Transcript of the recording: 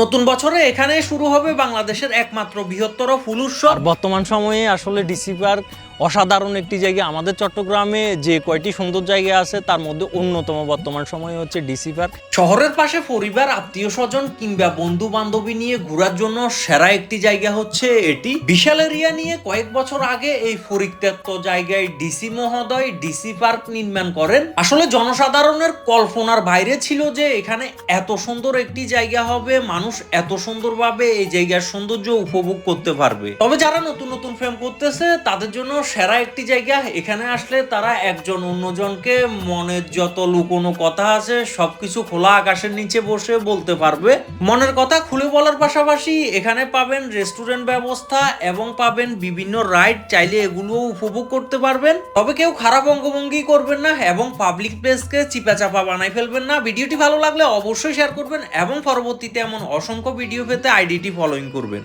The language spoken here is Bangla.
নতুন বছরে এখানে শুরু হবে বাংলাদেশের একমাত্র বৃহত্তর ফুল উৎসব। বর্তমান সময়ে আসলে ডিসি পার্ক অসাধারণ একটি জায়গা। আমাদের চট্টগ্রামে যে কয়টি সুন্দর জায়গা আছে তার মধ্যে অন্যতম বর্তমান সময়ে হচ্ছে ডিসি পার্ক। শহরের পাশে পরিবার আত্মীয় স্বজন কিংবা বন্ধু বান্ধবী নিয়ে ঘোরার জন্য সেরা একটি জায়গা হচ্ছে এটি। বিশাল এরিয়া নিয়ে কয়েক বছর আগে এই পরিত্যক্ত জায়গায় ডিসি মহোদয় ডিসি পার্ক নির্মাণ করেন। আসলে জনসাধারণের কল্পনার বাইরে ছিল যে এখানে এত সুন্দর একটি জায়গা হবে মানুষ এত সুন্দরভাবে এই জায়গার সৌন্দর্য উপভোগ করতে পারবে। তবে যারা নতুন নতুন ফ্রেম করতেছে, তাদের জন্য সেরা একটি জায়গা। এখানে আসলে তারা একজন অন্যজনকে মনের যত লুকোনো কথা আছে, সবকিছু খোলা আকাশের নিচে বসে বলতে পারবে। মনের কথা খুলে বলার পাশাপাশি এখানে পাবেন রেস্টুরেন্ট ব্যবস্থা এবং পাবেন বিভিন্ন রাইড চাইলে এগুলোও উপভোগ করতে পারবেন। তবে কেউ খারাপ অঙ্গভঙ্গি করবেন না এবং পাবলিক প্লেসকে চিপাচাপা বানাই ফেলবেন না। ভিডিওটি ভালো লাগলে অবশ্যই শেয়ার করবেন এবং পরবর্তীতে এমন অসংখ্য ভিডিও পেতে আইডিটি ফলোইং করবেন।